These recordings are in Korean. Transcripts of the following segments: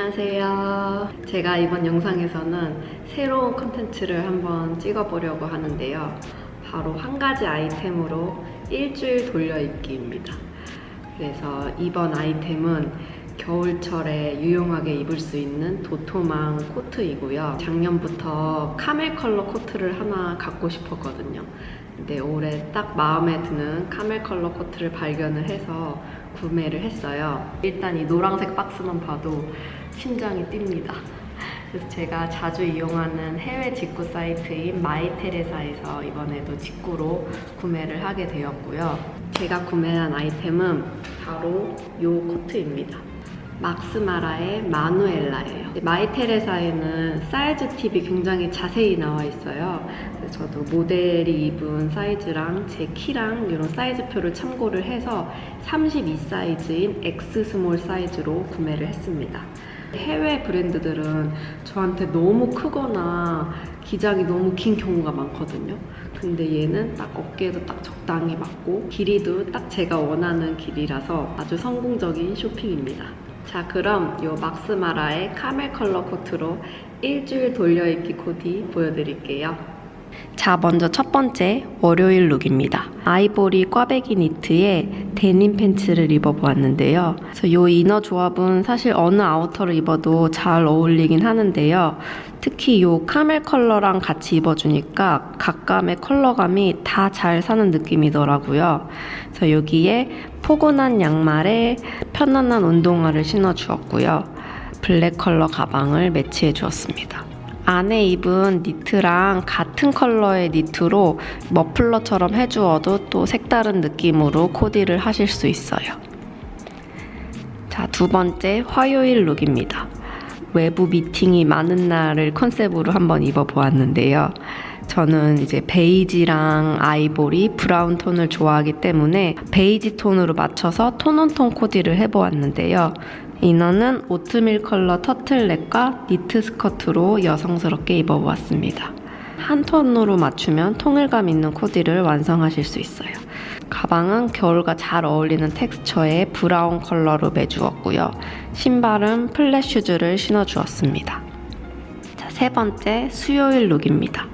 안녕하세요. 제가 이번 영상에서는 새로운 컨텐츠를 한번 찍어보려고 하는데요. 바로 한 가지 아이템으로 일주일 돌려입기입니다. 그래서 이번 아이템은 겨울철에 유용하게 입을 수 있는 도톰한 코트이고요. 작년부터 카멜 컬러 코트를 하나 갖고 싶었거든요. 근데 올해 딱 마음에 드는 카멜 컬러 코트를 발견을 해서 구매를 했어요. 일단 이 노란색 박스만 봐도 심장이 뜁니다. 그래서 제가 자주 이용하는 해외 직구 사이트인 마이테레사에서 이번에도 직구로 구매를 하게 되었고요. 제가 구매한 아이템은 바로 이 코트입니다. 막스마라의 마누엘라예요. 마이테레사에는 사이즈 팁이 굉장히 자세히 나와 있어요. 저도 모델이 입은 사이즈랑 제 키랑 이런 사이즈표를 참고를 해서 32 사이즈인 X 스몰 사이즈로 구매를 했습니다. 해외 브랜드들은 저한테 너무 크거나 기장이 너무 긴 경우가 많거든요. 근데 얘는 딱 어깨에도 딱 적당히 맞고 길이도 딱 제가 원하는 길이라서 아주 성공적인 쇼핑입니다. 자 그럼 요 막스마라의 카멜 컬러 코트로 일주일 돌려입기 코디 보여드릴게요. 자 먼저 첫 번째 월요일 룩입니다. 아이보리 꽈배기 니트에 데님 팬츠를 입어보았는데요. 그래서 이 이너 조합은 사실 어느 아우터를 입어도 잘 어울리긴 하는데요. 특히 이 카멜 컬러랑 같이 입어주니까 각감의 컬러감이 다 잘 사는 느낌이더라고요. 그래서 여기에 포근한 양말에 편안한 운동화를 신어주었고요. 블랙 컬러 가방을 매치해 주었습니다. 안에 입은 니트랑 같은 컬러의 니트로 머플러처럼 해주어도 또 색다른 느낌으로 코디를 하실 수 있어요. 자, 두 번째 화요일 룩입니다. 외부 미팅이 많은 날을 컨셉으로 한번 입어보았는데요. 저는 이제 베이지랑 아이보리, 브라운 톤을 좋아하기 때문에 베이지 톤으로 맞춰서 톤온톤 코디를 해보았는데요. 이너는 오트밀 컬러 터틀넥과 니트 스커트로 여성스럽게 입어보았습니다. 한 톤으로 맞추면 통일감 있는 코디를 완성하실 수 있어요. 가방은 겨울과 잘 어울리는 텍스처의 브라운 컬러로 매주었고요. 신발은 플랫 슈즈를 신어주었습니다. 자, 세 번째 수요일 룩입니다.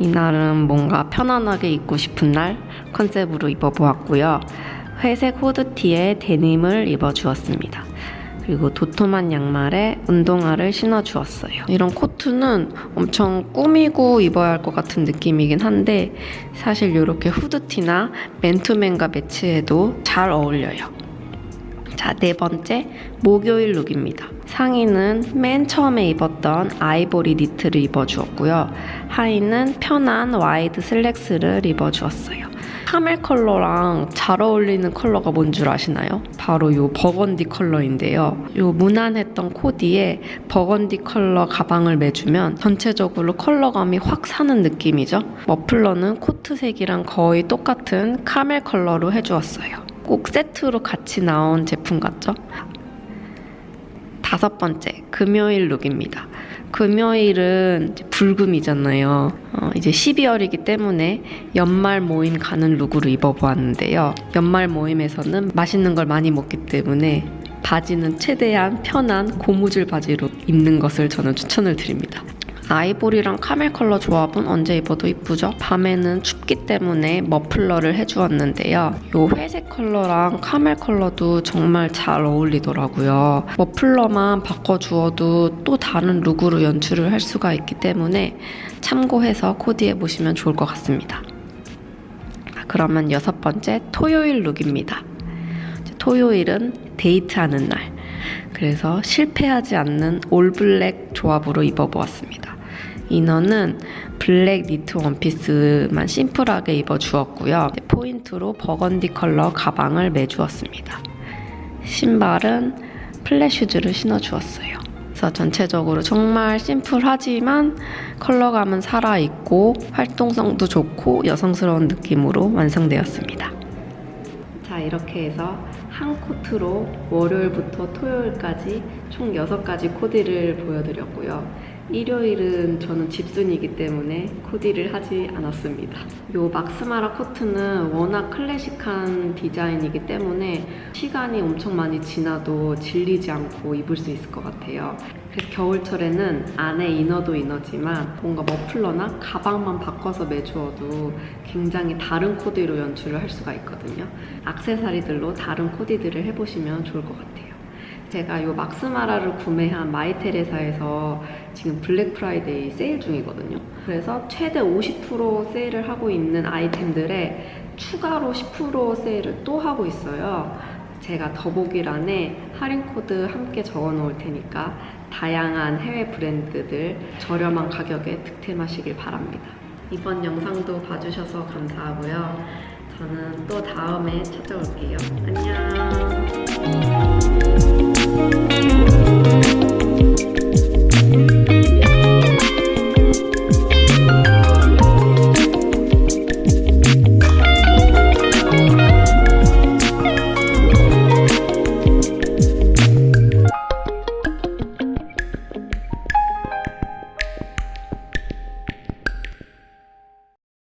이날은 뭔가 편안하게 입고 싶은 날 컨셉으로 입어보았고요. 회색 후드티에 데님을 입어주었습니다. 그리고 도톰한 양말에 운동화를 신어주었어요. 이런 코트는 엄청 꾸미고 입어야 할 것 같은 느낌이긴 한데 사실 이렇게 후드티나 맨투맨과 매치해도 잘 어울려요. 자, 네 번째, 목요일 룩입니다. 상의는 맨 처음에 입었던 아이보리 니트를 입어주었고요. 하의는 편한 와이드 슬랙스를 입어주었어요. 카멜 컬러랑 잘 어울리는 컬러가 뭔 줄 아시나요? 바로 이 버건디 컬러인데요. 이 무난했던 코디에 버건디 컬러 가방을 매주면 전체적으로 컬러감이 확 사는 느낌이죠. 머플러는 코트색이랑 거의 똑같은 카멜 컬러로 해주었어요. 꼭 세트로 같이 나온 제품 같죠? 다섯 번째, 금요일 룩입니다. 금요일은 불금이잖아요. 어, 이제 12월이기 때문에 연말 모임 가는 룩으로 입어보았는데요. 연말 모임에서는 맛있는 걸 많이 먹기 때문에 바지는 최대한 편한 고무줄 바지로 입는 것을 저는 추천을 드립니다. 아이보리랑 카멜 컬러 조합은 언제 입어도 이쁘죠? 밤에는 춥기 때문에 머플러를 해주었는데요. 이 회색 컬러랑 카멜 컬러도 정말 잘 어울리더라고요. 머플러만 바꿔주어도 또 다른 룩으로 연출을 할 수가 있기 때문에 참고해서 코디해 보시면 좋을 것 같습니다. 그러면 여섯 번째 토요일 룩입니다. 토요일은 데이트하는 날. 그래서 실패하지 않는 올블랙 조합으로 입어보았습니다. 이너는 블랙 니트 원피스만 심플하게 입어 주었고요. 포인트로 버건디 컬러 가방을 매주었습니다. 신발은 플랫 슈즈를 신어 주었어요. 그래서 전체적으로 정말 심플하지만 컬러감은 살아있고 활동성도 좋고 여성스러운 느낌으로 완성되었습니다. 자, 이렇게 해서 한 코트로 월요일부터 토요일까지 총 6가지 코디를 보여드렸고요. 일요일은 저는 집순이기 때문에 코디를 하지 않았습니다. 요 막스마라 코트는 워낙 클래식한 디자인이기 때문에 시간이 엄청 많이 지나도 질리지 않고 입을 수 있을 것 같아요. 그래서 겨울철에는 안에 이너도 이너지만 뭔가 머플러나 가방만 바꿔서 매주어도 굉장히 다른 코디로 연출을 할 수가 있거든요. 악세사리들로 다른 코디들을 해보시면 좋을 것 같아요. 제가 이 막스마라를 구매한 마이테레사에서 지금 블랙 프라이데이 세일 중이거든요. 그래서 최대 50% 세일을 하고 있는 아이템들에 추가로 10% 세일을 또 하고 있어요. 제가 더보기란에 할인 코드 함께 적어 놓을 테니까 다양한 해외 브랜드들 저렴한 가격에 득템하시길 바랍니다. 이번 영상도 봐주셔서 감사하고요. 저는 또 다음에 찾아올게요. 안녕.